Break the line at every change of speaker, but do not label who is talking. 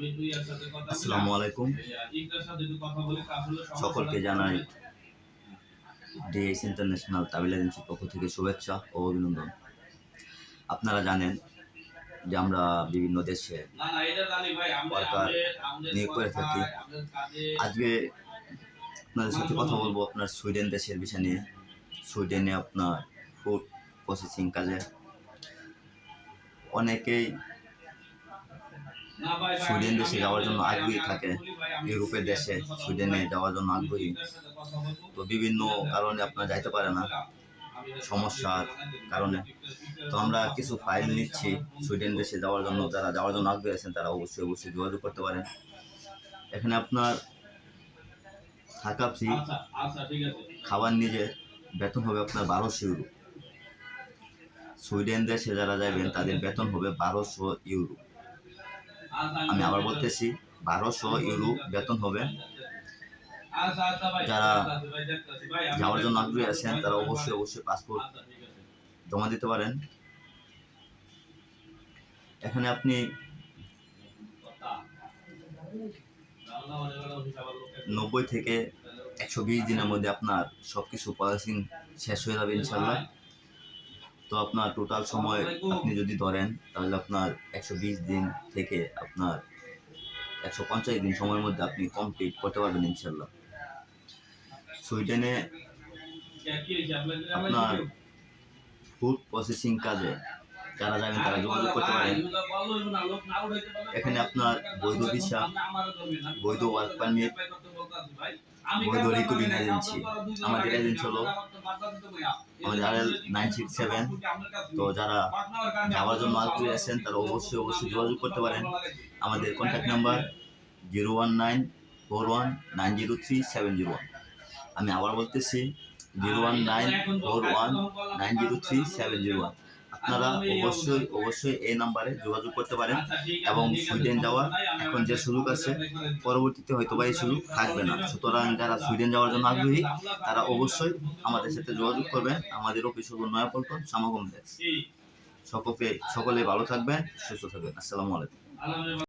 আসসালামু আলাইকুম। সকলকে জানাই ডিএস ইন্টারন্যাশনাল ট্রাভেল এজেন্সির পক্ষ থেকে শুভেচ্ছা ও অভিনন্দন। আপনারা জানেন যে আমরা বিভিন্ন দেশে
ওয়ার্কার নিয়োগ করে থাকি।
আজকে আপনাদের সাথে কথা বলব আপনার সুইডেন দেশের বিষয় নিয়ে। সুইডেনে আপনার ফুড প্রসেসিং কাজে অনেকেই সুইডেন দেশে যাওয়ার জন্য আগ্রহী থাকে ইউরোপের দেশে, সুইডেনে যাওয়ার জন্য আগ্রহী। তো বিভিন্ন কারণে আপনার যাইতে পারে না, সমস্যার কারণে। তো আমরা কিছু ফাইল নিচ্ছি, সুইডেন দেশে যাওয়ার জন্য, যারা যাওয়ার জন্য আগ্রহী আছেন, তারা অবশ্যই অবশ্যই যোগাযোগ করতে পারেন। এখানে আপনার থাকা ফ্রি খাবার নিজে বেতন হবে আপনার বারোশো ইউরো। সুইডেন দেশে যারা যাবেন তাদের বেতন হবে বারোশো ইউরো। আমি আবার বলতেছি, বারোশো ইউরো বেতন হবে।
যারা
যাওয়ার জন্য আগ্রহী আছেন, তারা অবশ্যই অবশ্যই পাসপোর্ট জমা দিতে পারেন। এখানে আপনি নব্বই থেকে একশো বিশ দিনের মধ্যে আপনার সব কিছু প্রসেসিং শেষ হয়ে যাবে ইনশাল্লাহ তো আপনার টোটাল সময় আপনি যদি ধরেন, তাহলে আপনার একশো বিশ দিন থেকে আপনার একশো পঞ্চাশ দিন সময়ের মধ্যে আপনি কমপ্লিট করতে পারবেন ইনশাল্লাহ সুইডেনে আপনার ফুড প্রসেসিং কাজে যারা যাবেন, তারা যোগাযোগ করতে পারেন। এখানে আপনার বৈধ ভিসা বৈধ ওয়ার্ক পারমিট এজেন্সি আমাদের এজেন্সি হলো আমাদের R L nine six seven. তো যারা যাওয়ার জন্য আগ্রহী আছেন তারা অবশ্যই অবশ্যই যোগাযোগ করতে পারেন। আমাদের contact number zero one nine four one nine zero three seven zero one. আমি আবার বলতেছি zero one nine four one nine zero three seven zero one. আপনারা অবশ্যই অবশ্যই এই নাম্বারে যোগাযোগ করতে পারেন এবং সুইডেন যাওয়ার এখন যে সুযোগ আছে, পরবর্তীতে হয়তো বা এই সুযোগ থাকবে না। সুতরাং যারা সুইডেন যাওয়ার জন্য আগ্রহী, তারা অবশ্যই আমাদের সাথে যোগাযোগ করবেন। আমাদের অফিস নয়াপল্টন শ্যামা দেশ সকলে সকলে ভালো থাকবেন, সুস্থ থাকবেন। আসসালামু আলাইকুম।